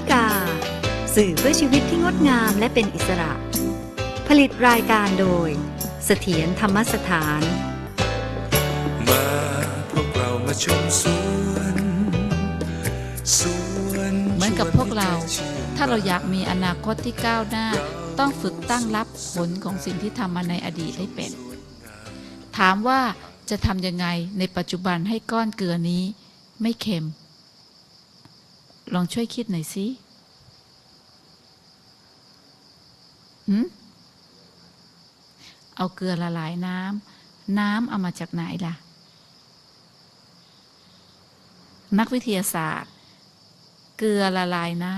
นิกา สื่อเพื่อชีวิตที่งดงามและเป็นอิสระ ผลิตรายการโดย เสถียรธรรมสถาน มาพวกเรามาชมสวนสวนเหมือนกับพวกเรา ถ้าเราอยากมีอนาคตที่ก้าวหน้า ต้องฝึกตั้งรับผลของสิ่งที่ทำมาในอดีตให้เป็น ถามว่าจะทำยังไงในปัจจุบันให้ก้อนเกลือนี้ ไม่เค็ม ลองช่วยคิดหน่อยสิหืมเอาเกลือละลายน้ำน้ำเอามาจากไหนล่ะ นักวิทยาศาสตร์ เกลือละลายน้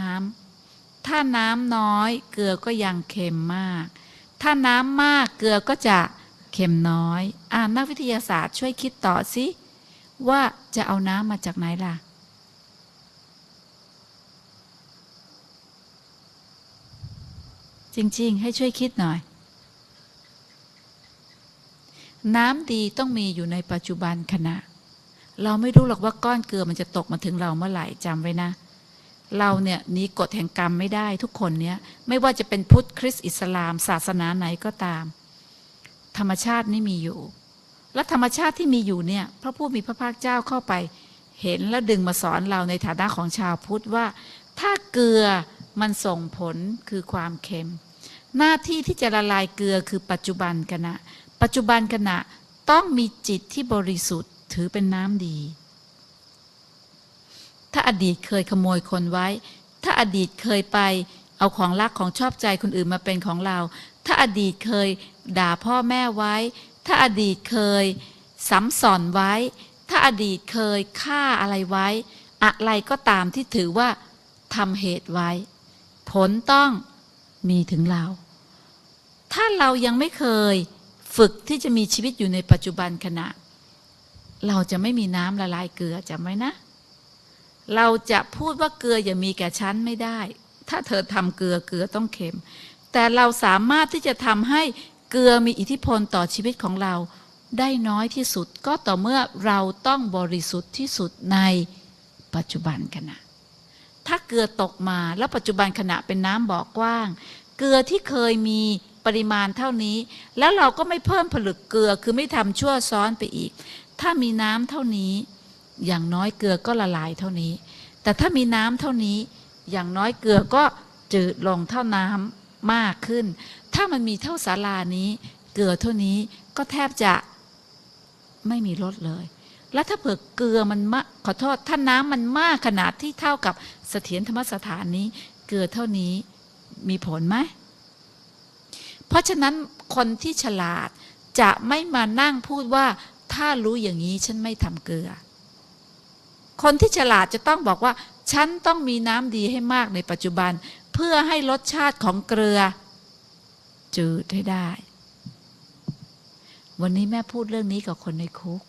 ำถ้าน้ำน้อย เกลือก็ยังเค็มมาก ถ้าน้ำมากเกลือก็จะเค็มน้อย อ่านักวิทยาศาสตร์ช่วยคิดต่อสิว่าจะเอาน้ำมาจากไหนล่ะ จริง ๆ ให้ช่วยคิดหน่อย น้ำดีต้องมีอยู่ในปัจจุบันขณะ เราไม่รู้หรอกว่าก้อนเกลือมันจะตกมาถึงเราเมื่อไหร่จำไว้นะ เราเนี่ยหนีกฎแห่งกรรมไม่ได้ทุกคนเนี่ย ไม่ว่าจะเป็นพุทธคริสต์อิสลาม ศาสนาไหนก็ตาม ธรรมชาตินี่มีอยู่ และธรรมชาติที่มีอยู่เนี่ย พระผู้มีพระภาคเจ้าเข้าไป เห็นและดึงมาสอนเราในฐานะของชาวพุทธว่า ถ้าเกลือ มันส่งผลคือความเค็ม หน้าที่ที่จะละลายเกลือคือปัจจุบันขณะ ปัจจุบันขณะต้องมีจิตที่บริสุทธิ์ถือเป็นน้ำดี ถ้าอดีตเคยขโมยคนไว้ ถ้าอดีตเคยไปเอาของรักของชอบใจคนอื่นมาเป็นของเรา ถ้าอดีตเคยด่าพ่อแม่ไว้ ถ้าอดีตเคยซ้ำสอนไว้ ถ้าอดีตเคยฆ่าอะไรไว้ อะไรก็ตามที่ถือว่าทำเหตุไว้ ผลต้องมีถึงเรา ถ้าเรายังไม่เคยฝึกที่จะมีชีวิตอยู่ในปัจจุบันขณะ เราจะไม่มีน้ำละลายเกลือจำไว้นะ เราจะพูดว่าเกลืออย่ามีแก่ฉันไม่ได้ ถ้าเธอทำเกลือเกลือต้องเค็ม แต่เราสามารถที่จะทำให้เกลือมีอิทธิพลต่อชีวิตของเราได้น้อยที่สุดก็ต่อเมื่อเราต้องบริสุทธิ์ที่สุดในปัจจุบันขณะ ถ้าเกลือตกมา แล้วปัจจุบันขณะเป็นน้ำบ่อกว้าง เกลือที่เคยมีปริมาณเท่านี้ แล้วเราก็ไม่เพิ่มผลึกเกลือคือไม่ทำชั่วซ้อนไปอีก ถ้ามีน้ำเท่านี้ อย่างน้อยเกลือก็ละลายเท่านี้ แต่ถ้ามีน้ำเท่านี้ อย่างน้อยเกลือก็จืดลงเท่าน้ำมากขึ้น ถ้ามันมีเท่าศาลานี้ เกลือเท่านี้ก็แทบจะไม่มีลดเลย แล้วถ้าเผื่อเกลือมันมขอโทษถ้าน้ำมันมากขนาดที่เท่ากับเสถียรธรรมสถานนี้ เกลือเท่านี้มีผลไหมเพราะฉะนั้นคนที่ฉลาดจะไม่มานั่งพูดว่า ถ้ารู้อย่างนี้ฉันไม่ทำเกลือ คนที่ฉลาดจะต้องบอกว่า ฉันต้องมีน้ำดีให้มากในปัจจุบัน เพื่อให้รสชาติของเกลือ จืดให้ได้ วันนี้แม่พูดเรื่องนี้กับคนในคุก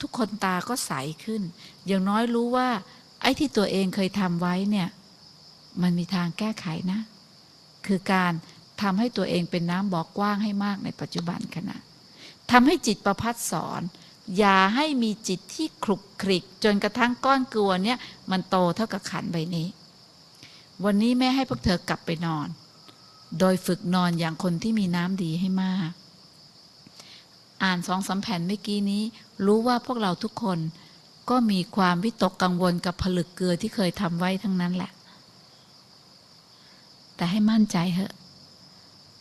ทุกคนตาก็ใสขึ้น อย่างน้อยรู้ว่า ไอ้ที่ตัวเองเคยทำไว้เนี่ย มันมีทางแก้ไขนะ คือการทำให้ตัวเองเป็นน้ำบอกกว้างให้มากในปัจจุบันขณะทำให้จิตประพัดสอน อย่าให้มีจิตที่คลุกคลิก จนกระทั่งก้อนกลัวเนี่ย มันโตเท่ากับขันใบนี้ วันนี้แม่ให้พวกเธอกลับไปนอน โดยฝึกนอนอย่างคนที่มีน้ำดีให้มาก อ่านสองสาแผ่นเมื่อกี้นี้ รู้ว่าพวกเราทุกคน ก็มีความวิตกกังวลกับผลึกเกลือที่เคยทำไว้ทั้งนั้นแหละ แต่ให้มั่นใจเถอะ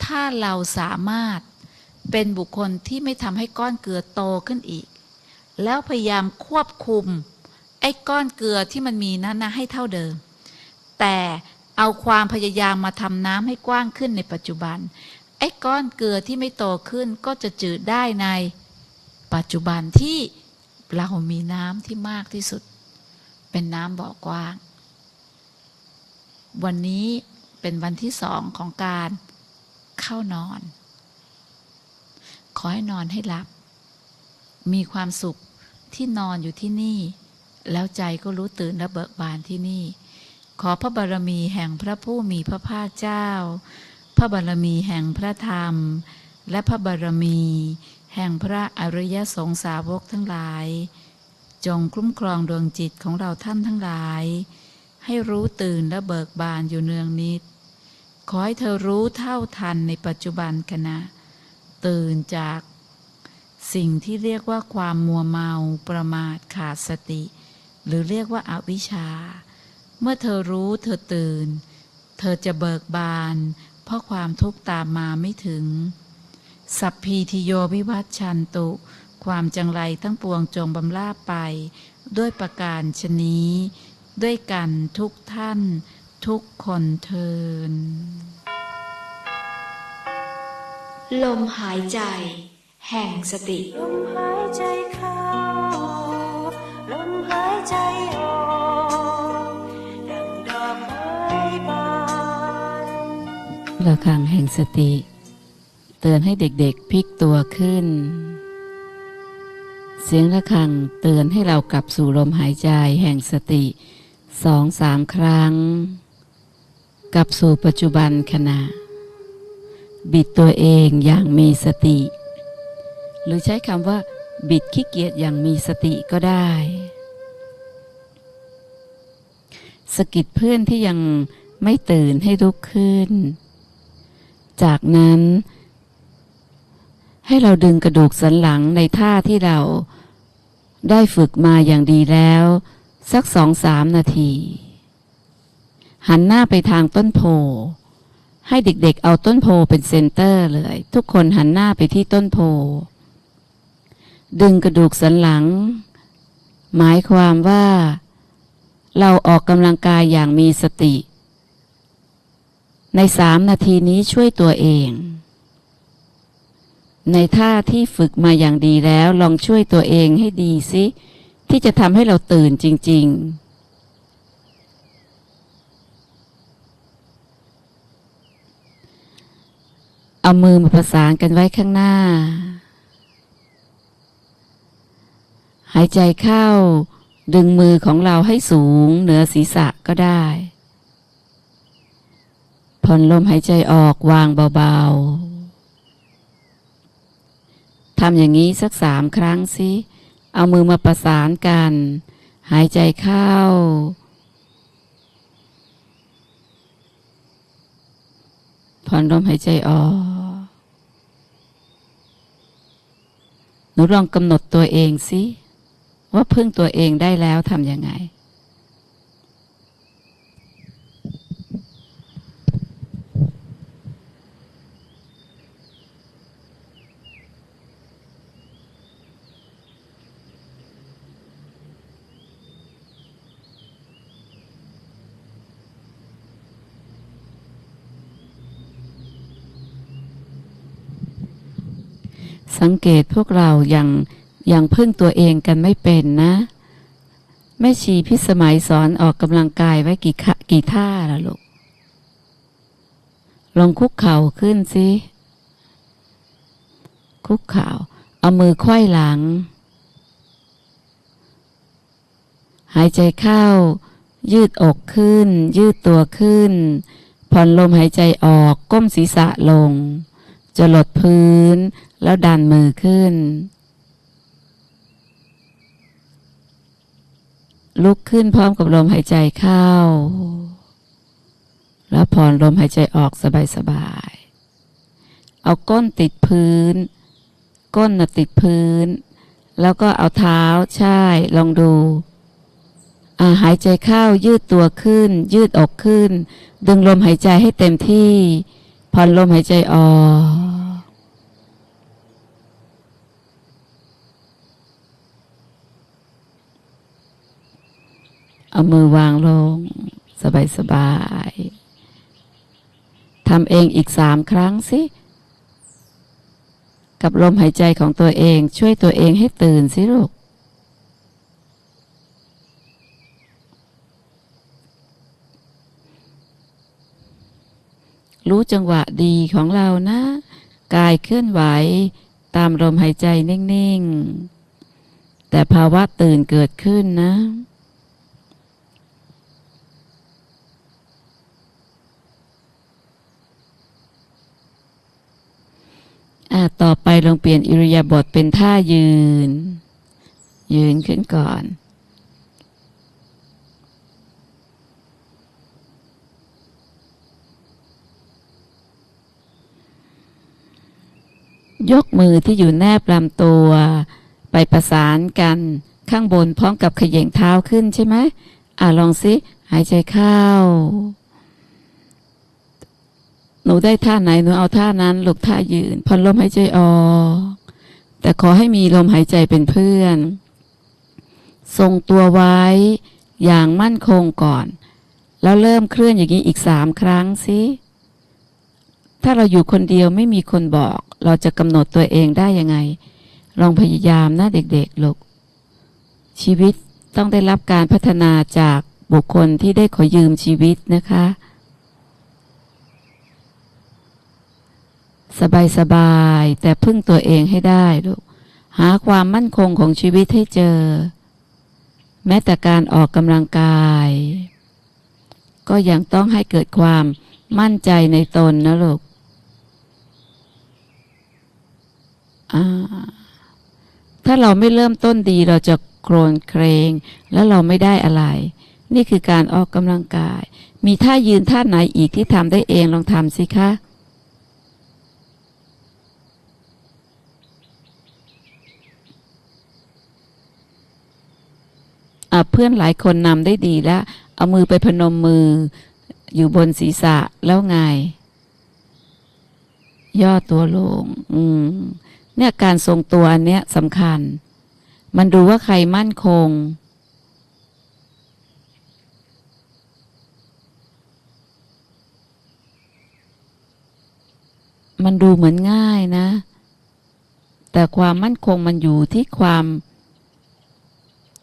ถ้าเราสามารถเป็นบุคคลที่ไม่ทำให้ก้อนเกลือโตขึ้นอีก แล้วพยายามควบคุม ไอ้ก้อนเกลือที่มันมีนั้นนะให้เท่าเดิม แต่เอาความพยายามมาทำน้ำให้กว้างขึ้นในปัจจุบัน ไอ้ก้อนเกลือที่ไม่โตขึ้นก็จะจืดได้ใน ปัจจุบันที่เรามีน้ำที่มากที่สุด เป็นน้ำบ่อกว้าง วันนี้เป็นวันที่สองของการเข้านอน ขอให้นอนให้หลับ มีความสุขที่นอนอยู่ที่นี่ แล้วใจก็รู้ตื่นและเบิกบานที่นี่ ขอพระบารมีแห่งพระผู้มีพระภาคเจ้า พระบารมีแห่งพระธรรม และพระบารมี แห่งพระอริยสงสาวกทั้งหลาย จงคุ้มครองดวงจิตของเราท่านทั้งหลาย ให้รู้ตื่นและเบิกบานอยู่เนืองนิด ขอให้เธอรู้เท่าทันในปัจจุบันขณะ ตื่นจากสิ่งที่เรียกว่าความมัวเมาประมาทขาดสติ หรือเรียกว่าอาวิชชา เมื่อเธอรู้เธอตื่น เธอจะเบิกบาน เพราะความทุกข์ตามมาไม่ถึง สัพพีทิโยวิวัชชันตุ ความจังไรทั้งปวงจงบำลาบไป ด้วยประการชนี้ ด้วยกันทุกท่าน ทุกคนเทิน ลมหายใจ แห่งสติ ลมหายใจเข้า ลมหายใจออก ระฆังแห่งสติ เตือนให้เด็กๆพลิกตัวขึ้น เสียงระฆังเตือนให้เรากลับสู่ลมหายใจแห่งสติสองสามครั้ง กลับสู่ปัจจุบันขณะ บิดตัวเองอย่างมีสติ หรือใช้คำว่า บิดขี้เกียจอย่างมีสติก็ได้สกิดเพื่อนที่ยังไม่ตื่นให้ลุกขึ้น จากนั้น ให้เราดึงกระดูกสันหลังในท่าที่เราได้ฝึกมาอย่างดีแล้ว สักสองสามนาที หันหน้าไปทางต้นโพ ให้เด็กๆเอาต้นโพเป็นเซนเตอร์เลย ทุกคนหันหน้าไปที่ต้นโพ ดึงกระดูกสันหลัง หมายความว่า เราออกกำลังกายอย่างมีสติ ในสามนาทีนี้ช่วยตัวเอง ในท่าที่ฝึกมาอย่างดีแล้วลองช่วยตัวเองให้ดีสิที่จะทำให้เราตื่นจริง ๆเอามือมาประสานกันไว้ข้างหน้า หายใจเข้า ดึงมือของเราให้สูงเหนือศีรษะก็ได้ ผ่อนลมหายใจออกวางเบาๆ ทำอย่างนี้สักสามครั้งสิ เอามือมาประสานกัน หายใจเข้า ผ่อนลมหายใจออก หนูลองกำหนดตัวเองสิ ว่าพึ่งตัวเองได้แล้วทำยังไง สังเกตพวกเราอยังยังพึ่งตัวเองกันไม่เป็นนะแม่ชีพิสมัยสอนออกกำลังกายไว้กี่กี่ท่าล่ะลูกลองคุกเข่าขึ้นสิคุกเข่าเอามือควยหลัง หายใจเข้า ยืดอกขึ้น ยืดตัวขึ้น ผ่อนลมหายใจออกก้มศีรษะลง จะหลดพื้น แล้วดันมือขึ้น ลุกขึ้นพร้อมกับลมหายใจเข้า แล้วผ่อนลมหายใจออกสบายๆ เอาก้นติดพื้น ก้นน่ะติดพื้น แล้วก็เอาเท้าใช่ ลองดูอาหายใจเข้ายืดตัวขึ้น ยืดอกขึ้น ดึงลมหายใจให้เต็มที่ ผ่อนลมหายใจออก เอามือวางลง สบายสบายๆทำเองอีกสามครั้งสิ กับลมหายใจของตัวเอง ช่วยตัวเองให้ตื่นสิลูกรู้จังหวะดีของเรานะ กายเคลื่อนไหว ตามลมหายใจนิ่ง ๆ แต่ภาวะตื่นเกิดขึ้นนะ อ่าต่อไปลองเปลี่ยนอิริยาบถเป็นท่ายืน ยืนขึ้นก่อน ยกมือที่อยู่แนบลำตัว ไปประสานกันข้างบนพร้อมกับขย่งเท้าขึ้นใช่ไหมอ่าลองซิหายใจเข้า นูได้ท่าไหนหนูเอาท่านั้นลูกท่ายืนผ่อนลมหายใจออกแต่ขอให้มีลมหายใจเป็นเพื่อน ทรงตัวไว้อย่างมั่นคงก่อน แล้วเริ่มเคลื่อนอย่างนี้อีกสามครั้งสิถ้าเราอยู่คนเดียวไม่มีคนบอก เราจะกำหนดตัวเองได้ยังไง ลองพยายามนะเด็กๆลูกชีวิตต้องได้รับการพัฒนาจากบุคคลที่ได้ขอยืมชีวิตนะคะ สบายๆแต่พึ่งตัวเองให้ได้ลูกหาความมั่นคงของชีวิตให้เจอ แม้แต่การออกกำลังกาย ก็ยังต้องให้เกิดความมั่นใจในตนนะลูกถ้าเราไม่เริ่มต้นดีเราจะโครนเครง แล้วเราไม่ได้อะไร นี่คือการออกกำลังกาย มีท่ายืนท่าไหนอีกที่ทำได้เองลองทำสิคะ เพื่อนหลายคนนำได้ดีแล้ว เอามือไปพนมมือ อยู่บนศีรษะแล้วไง ย่อตัวลง อืม เนี่ยการทรงตัวอันเนี้ยสำคัญ มันดูว่าใครมั่นคงมันดูเหมือนง่ายนะ แต่ความมั่นคงมันอยู่ที่ความ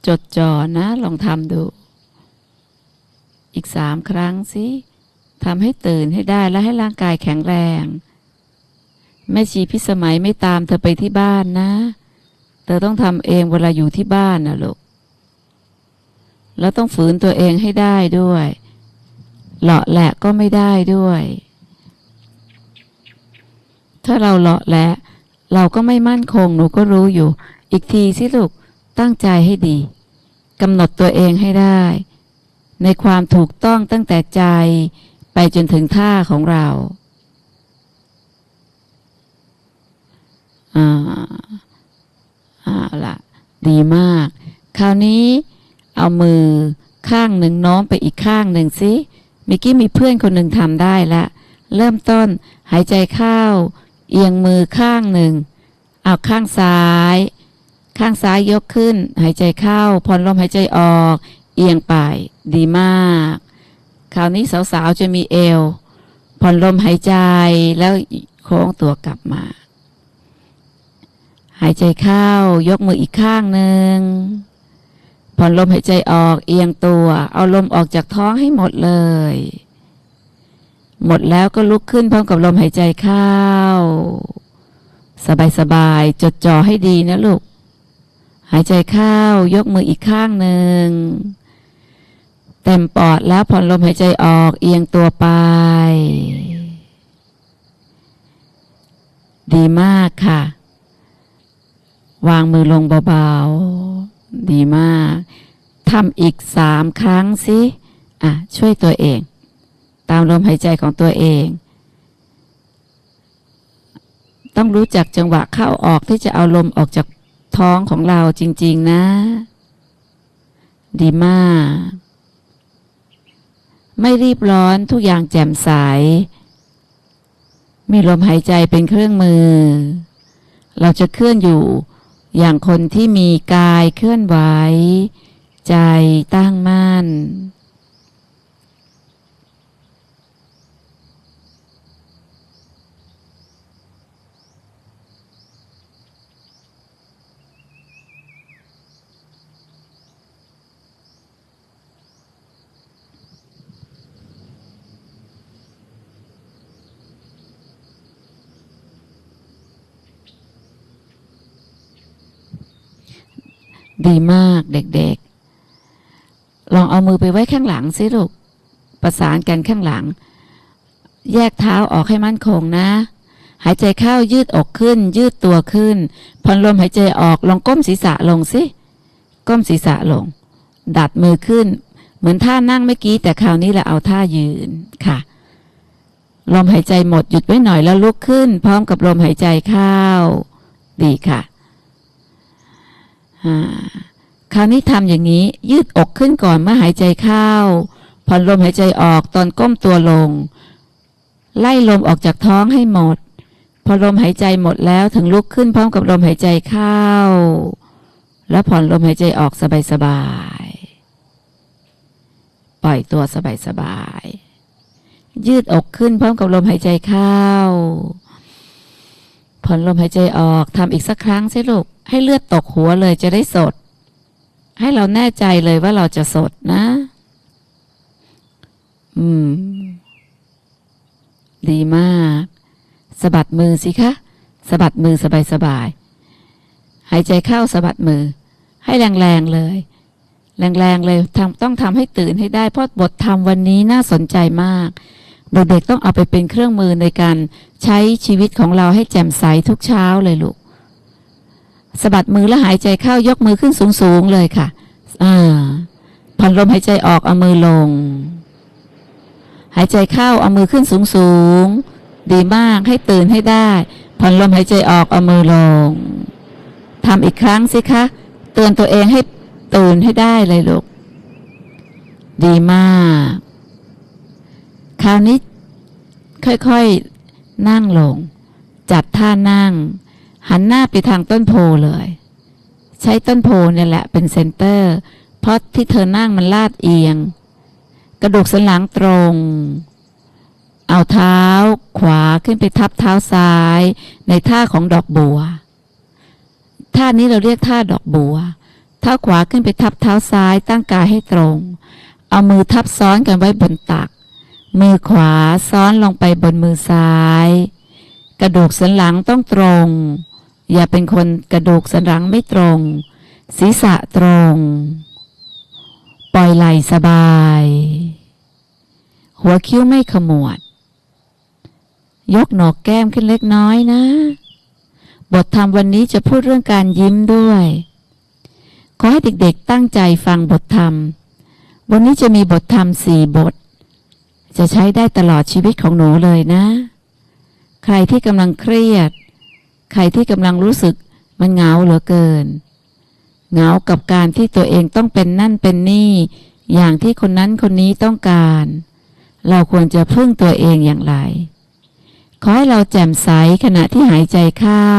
จดจ่อนะ ลองทำดู อีกสามครั้งสิทำให้ตื่นให้ได้และให้ร่างกายแข็งแรง แม่ชีพิสมัยไม่ตามเธอไปที่บ้านนะ เธอต้องทำเองเวลาอยู่ที่บ้านนะลูก แล้วต้องฝืนตัวเองให้ได้ด้วยเลาะแหละก็ไม่ได้ด้วย ถ้าเราเลาะแหละ เราก็ไม่มั่นคงหนูก็รู้อยู่ อีกทีสิลูกตั้งใจให้ดี กำหนดตัวเองให้ได้ ในความถูกต้องตั้งแต่ใจไปจนถึงท่าของเราอ่าเอาละดีมาก คราวนี้เอามือข้างหนึ่งน้อมไปอีกข้างหนึ่งสิเมื่อกี้มีเพื่อนคนหนึ่งทำได้ละ เริ่มต้นหายใจเข้า เอียงมือข้างหนึ่ง เอาข้างซ้าย ข้างซ้ายยกขึ้น หายใจเข้าผ่อนลมหายใจออก เอียงไป ดีมาก คราวนี้สาวๆจะมีเอว ผ่อนลมหายใจแล้วโค้งตัวกลับมา หายใจเข้ายกมืออีกข้างหนึ่งผ่อนลมหายใจออกเอียงตัว เอาลมออกจากท้องให้หมดเลย หมดแล้วก็ลุกขึ้นพร้อมกับลมหายใจเข้า สบายๆจดจ่อให้ดีนะลูก หายใจเข้ายกมืออีกข้างหนึ่ง เต็มปอดแล้วผ่อนลมหายใจออกเอียงตัวไป ดีมากค่ะ วางมือลงเบาๆ ดีมากทำอีกสามครั้งสิอะ ช่วยตัวเอง ตามลมหายใจของตัวเอง ต้องรู้จักจังหวะเข้าออกที่จะเอาลมออกจาก ท้องของเราจริง ๆ นะ ดีมาก ไม่รีบร้อนทุกอย่างแจ่มใส มีลมหายใจเป็นเครื่องมือ เราจะเคลื่อนอยู่อย่างคนที่มีกายเคลื่อนไหว ใจตั้งมั่น ดีมากเด็กๆ ลองเอามือไปไว้ข้างหลังสิลูก ประสานกันข้างหลัง แยกเท้าออกให้มั่นคงนะ หายใจเข้ายืดอกขึ้น ยืดตัวขึ้นผ่อนลมหายใจออกลองก้มศีรษะลงสิก้มศีรษะลง ดัดมือขึ้น เหมือนท่านั่งเมื่อกี้ แต่คราวนี้เราเอาท่ายืนค่ะลมหายใจหมดหยุดไว้หน่อยแล้วลุกขึ้น พร้อมกับลมหายใจเข้า ดีค่ะ คราวนี้ทำอย่างนี้ยืดอกขึ้นก่อนเมื่อหายใจเข้า ผ่อนลมหายใจออกตอนก้มตัวลง ไล่ลมออกจากท้องให้หมด พอลมหายใจหมดแล้วถึงลุกขึ้นพร้อมกับลมหายใจเข้า แล้วผ่อนลมหายใจออกสบายๆ ปล่อยตัวสบายๆ ยืดอกขึ้นพร้อมกับลมหายใจเข้า ผ่อนลมหายใจออกทำอีกสักครั้งสิลูก ให้เลือดตกหัวเลยจะได้สด ให้เราแน่ใจเลยว่าเราจะสดนะ อืม ดีมากสะบัดมือสิคะสะบัดมือสบายๆหายใจเข้าสะบัดมือ ให้แรงๆเลย แรงๆเลยทำต้องทำให้ตื่นให้ได้ เพราะบทธรรมวันนี้น่าสนใจมาก เด็กๆต้องเอาไปเป็นเครื่องมือในการใช้ชีวิตของเราให้แจ่มใสทุกเช้าเลยลูก สะบัดมือแล้วหายใจเข้ายกมือขึ้นสูงๆเลยค่ะอ่าผ่อนลมหายใจออกเอามือลง หายใจเข้าเอามือขึ้นสูงๆดีมากให้ตื่นให้ได้ผ่อนลมหายใจออกเอามือลงทำอีกครั้งสิคะเตือนตัวเองให้ตื่นให้ได้เลยลูกดีมาก คราวนี้ค่อยๆนั่งลง จัดท่านั่ง หันหน้าไปทางต้นโพเลย ใช้ต้นโพเนี่ยแหละเป็นเซนเตอร์ เพราะที่เธอนั่งมันลาดเอียง กระดูกสันหลังตรง เอาเท้า ขวาขึ้นไปทับเท้าซ้าย ในท่าของดอกบัว ท่านี้เราเรียกท่าดอกบัว เท้าขวาขึ้นไปทับเท้าซ้าย ตั้งกายให้ตรง เอามือทับซ้อนกันไว้บนตัก มือขวาซ้อนลงไปบนมือซ้าย กระดูกสันหลังต้องตรง อย่าเป็นคนกระดูกสันหลังไม่ตรง ศีรษะตรง ปล่อยไหล่สบาย หัวคิ้วไม่ขมวด ยกหนกแก้มขึ้นเล็กน้อยนะ บทธรรมวันนี้จะพูดเรื่องการยิ้มด้วย ขอให้เด็กๆตั้งใจฟังบทธรรม วันนี้จะมีบทธรรมสี่บท จะใช้ได้ตลอดชีวิตของหนูเลยนะ ใครที่กำลังเครียด ใครที่กำลังรู้สึกมันเหงาเหลือเกิน เหงากับการที่ตัวเองต้องเป็นนั่นเป็นนี่ อย่างที่คนนั้นคนนี้ต้องการ เราควรจะพึ่งตัวเองอย่างไร ขอให้เราแจ่มใสขณะที่หายใจเข้า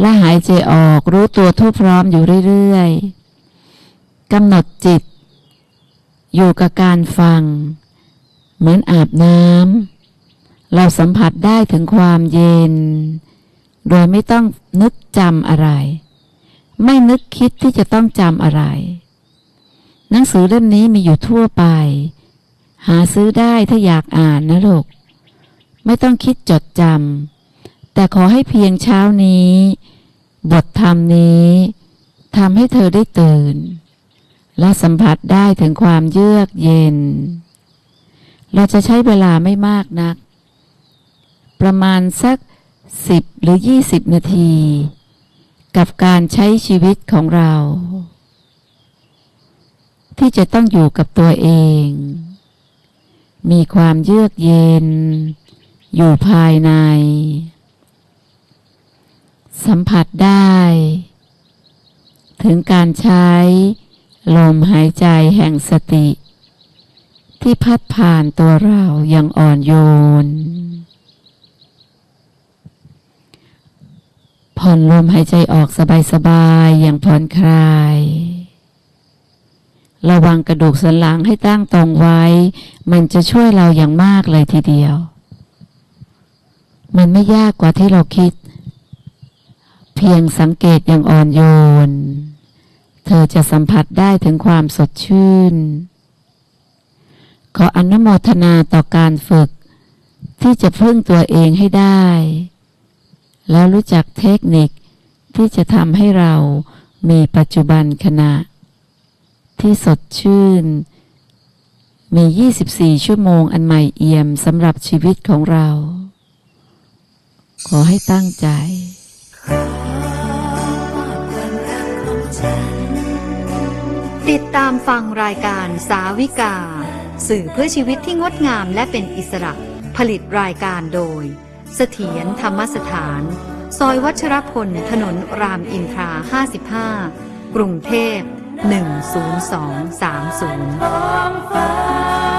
และหายใจออกรู้ตัวทั่วพร้อมอยู่เรื่อยๆกำหนดจิต อยู่กับการฟัง เหมือนอาบน้ำ เราสัมผัสได้ถึงความเย็น โดยไม่ต้องนึกจำอะไร ไม่นึกคิดที่จะต้องจำอะไร หนังสือเล่มนี้มีอยู่ทั่วไป หาซื้อได้ถ้าอยากอ่านนะลูก ไม่ต้องคิดจดจำแต่ขอให้เพียงเช้านี้ บทธรรมนี้ทำให้เธอได้ตื่น และสัมผัสได้ถึงความเยือกเย็น เราจะใช้เวลาไม่มากนัก ประมาณสักสิบหรือยี่สิบนาที กับการใช้ชีวิตของเรา ที่จะต้องอยู่กับตัวเอง มีความเยือกเย็น อยู่ภายใน สัมผัสได้ ถึงการใช้ลมหายใจแห่งสติ ที่พัดผ่านตัวเราอย่างอ่อนโยน ผ่อนลมหายใจออกสบายๆอย่างผ่อนคลาย ระวังกระดูกสันหลังให้ตั้งตรงไว้ มันจะช่วยเราอย่างมากเลยทีเดียว มันไม่ยากกว่าที่เราคิด เพียงสังเกตอย่างอ่อนโยน เธอจะสัมผัสได้ถึงความสดชื่น ขออนุโมทนาต่อการฝึก ที่จะพึ่งตัวเองให้ได้ แล้วรู้จักเทคนิคที่จะทำให้เรามีปัจจุบันขณะ ที่สดชื่น มี 24 ชั่วโมงอันใหม่เอี่ยมสำหรับชีวิตของเรา ขอให้ตั้งใจติดตามฟังรายการสาวิกา สื่อเพื่อชีวิตที่งดงามและเป็นอิสระ ผลิตรายการโดย เสถียรธรรมสถาน ซอยวัชรพล ถนนรามอินทรา 55 กรุงเทพ 10230